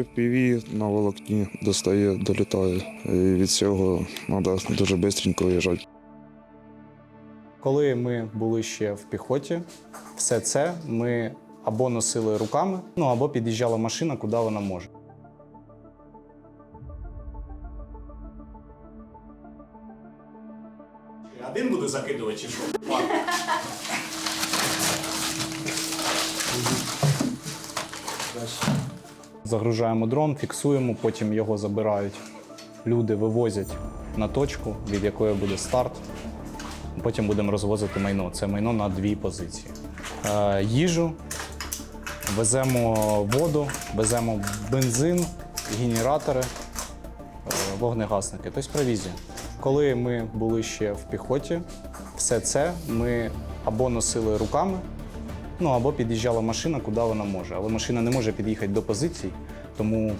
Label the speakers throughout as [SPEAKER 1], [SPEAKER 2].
[SPEAKER 1] FPV на волокні достає, долітає. І від цього треба дуже швидко виїжджати.
[SPEAKER 2] Коли ми були ще в піхоті, все це ми або носили руками, ну або під'їжджала машина, куди вона може.
[SPEAKER 3] Один буде закидувати чи що?
[SPEAKER 2] Загружаємо дрон, фіксуємо, потім його забирають. Люди вивозять на точку, від якої буде старт. Потім будемо розвозити майно. Це майно на дві позиції. Е, їжу, веземо воду, веземо бензин, генератори, е, вогнегасники, тобто провізію. Коли ми були ще в піхоті, все це ми або носили руками, ну або під'їжджала машина, куди вона може. Але машина не може під'їхати до позицій, тому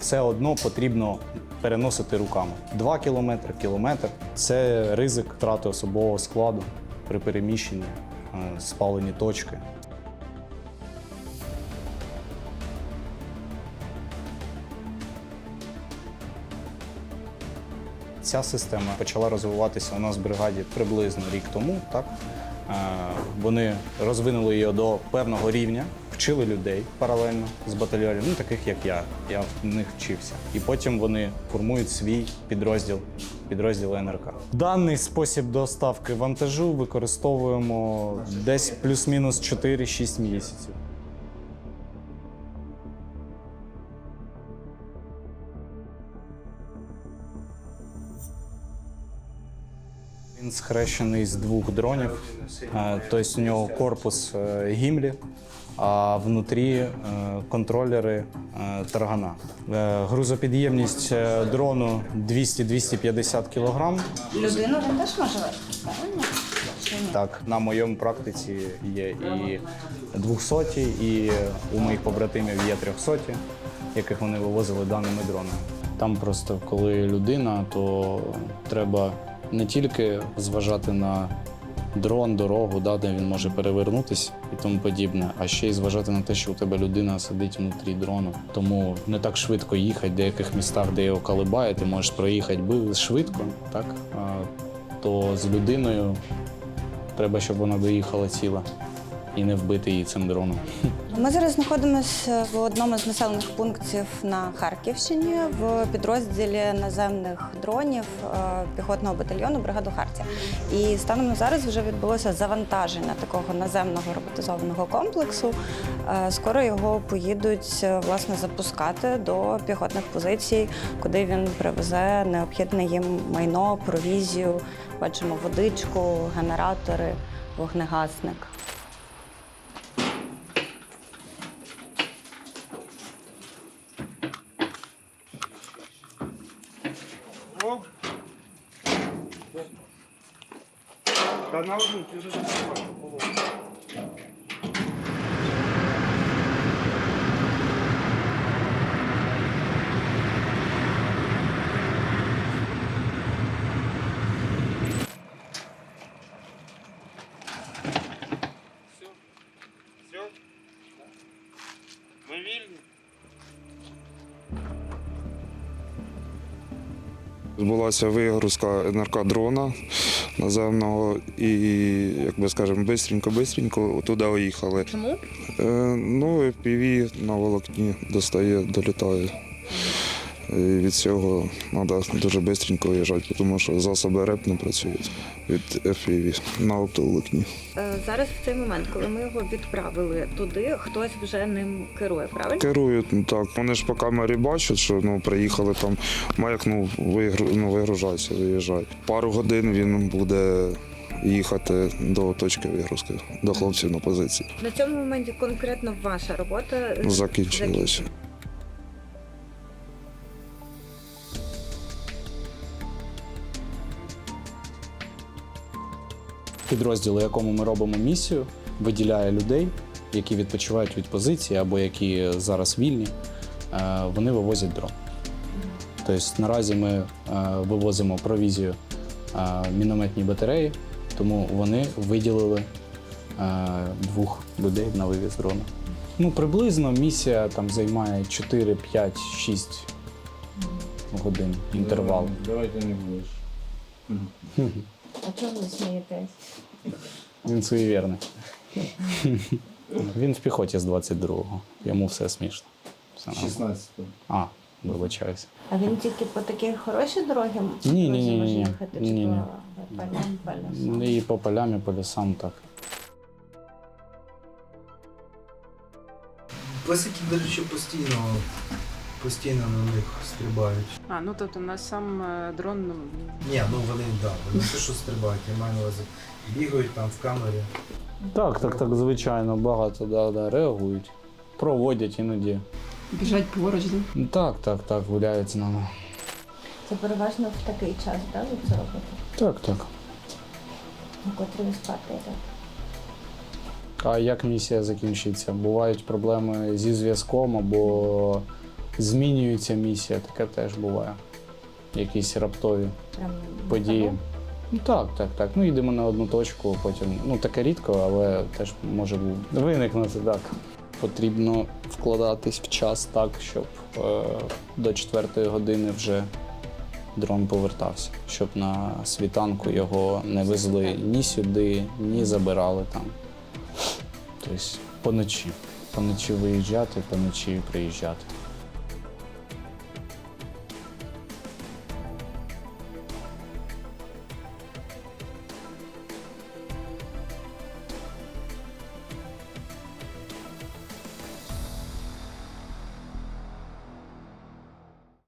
[SPEAKER 2] все одно потрібно переносити руками. Два кілометри, кілометр це ризик втрати особового складу при переміщенні, е, спалені точки. Ця система почала розвиватися у нас в бригаді приблизно рік тому. Так? Вони розвинули його до певного рівня, вчили людей паралельно з батальйонів, ну таких як я. Я в них вчився. І потім вони формують свій підрозділ, підрозділ НРК. Даний спосіб доставки вантажу використовуємо десь плюс-мінус 4-6 місяців. Він схрещений з двох дронів. Е, Тобто у нього корпус е, гімлі, а внутрі е, контролери таргана. Грузопідємність дрону 200-250 кг.
[SPEAKER 4] Людину він теж може вести, правильно?
[SPEAKER 2] Так, на моєму практиці є і 200, і у моїх побратимів є 300, яких вони вивозили даними дронами. Там просто коли людина, то треба не тільки зважати на дрон, дорогу, да, де він може перевернутися і тому подібне, а ще й зважати на те, що у тебе людина сидить внутрі дрону. Тому не так швидко їхати в деяких містах, де його колибає, ти можеш проїхати швидко, так? А, то з людиною Треба, щоб вона доїхала ціла і не вбити її цим дроном.
[SPEAKER 4] Ми зараз знаходимося в одному з населених пунктів на Харківщині в підрозділі наземних дронів е, піхотного батальйону бригаду Хартія. І станом на зараз вже відбулося завантаження такого наземного роботизованого комплексу. Е, Скоро його поїдуть е, власне запускати до піхотних позицій, куди він привезе необхідне їм майно, провізію. Бачимо водичку, генератори, вогнегасник.
[SPEAKER 1] 나 나오면 주소 좀 Відбулася вигрузка наркодрона дрона наземного і, як би скажемо, бистренько-бистренько туди уїхали.
[SPEAKER 4] Чому?
[SPEAKER 1] Е, ну, піві на волокні достає, долітає. І від цього треба дуже швидко виїжджати, тому що засоби РЕП не працюють від FPV на оптоволокні.
[SPEAKER 5] Е, Зараз в цей момент, коли ми його відправили туди, хтось вже ним керує, правильно?
[SPEAKER 1] Керують ну, так. Вони ж по камері бачать, що ну, приїхали там, маяк ну, вигру, ну, вигружайся, виїжджай. Пару годин він буде їхати до точки вигрузки, до хлопців на позиції.
[SPEAKER 5] На цьому моменті конкретно ваша робота
[SPEAKER 1] Закінчилося.
[SPEAKER 2] Підрозділ, у якому ми робимо місію, виділяє людей, які відпочивають від позиції або які зараз вільні. е, Вони вивозять дрон. Тобто наразі ми е, вивозимо провізію е, мінометні батареї, тому вони виділили двох людей на вивіз дрона. Ну, приблизно місія там займає 4, 5, 6 годин інтервал.
[SPEAKER 6] Давайте не будеш.
[SPEAKER 5] А чого ви смієтесь?
[SPEAKER 2] Він суєвірний. Він в піхоті з 22-го. Йому все смішно. Все нормально.
[SPEAKER 6] 16.
[SPEAKER 2] А, вибачаюся.
[SPEAKER 5] А він тільки по такій хорошій дорогі
[SPEAKER 2] Ні, ні, ні, ні, ні.
[SPEAKER 5] їхати,
[SPEAKER 2] Ні, ні.
[SPEAKER 5] по полям, по лісам?
[SPEAKER 2] І по полям, і по лісам так.
[SPEAKER 7] Класики, до речі, постійно, постійно на них стрибають.
[SPEAKER 8] А, ну тобто на сам е, дрон ну,
[SPEAKER 7] Ні, ну вони да, вони те, що стрибають, я маю на увазі. Бігають там в камері.
[SPEAKER 2] Так, так, так, звичайно, багато да, да, реагують. Проводять іноді.
[SPEAKER 8] біжать поруч. Да?
[SPEAKER 2] Ну, Так, так, так, гуляють з нами.
[SPEAKER 5] Це переважно в такий час, да, ви це робите?
[SPEAKER 2] Так, так.
[SPEAKER 5] На котрі ви спати йдете?
[SPEAKER 2] А як місія закінчиться? Бувають проблеми зі зв'язком або змінюється місія, таке теж буває. Якісь раптові
[SPEAKER 5] Прям
[SPEAKER 2] події. Ну так, так, так. Ну йдемо на одну точку, потім. Ну таке рідко, але теж може виникнути так. Потрібно вкладатись в час так, щоб е, до четвертої години вже дрон повертався, щоб на світанку його не везли ні сюди, ні забирали там. Тобто поночі. Поночі виїжджати, поночі приїжджати.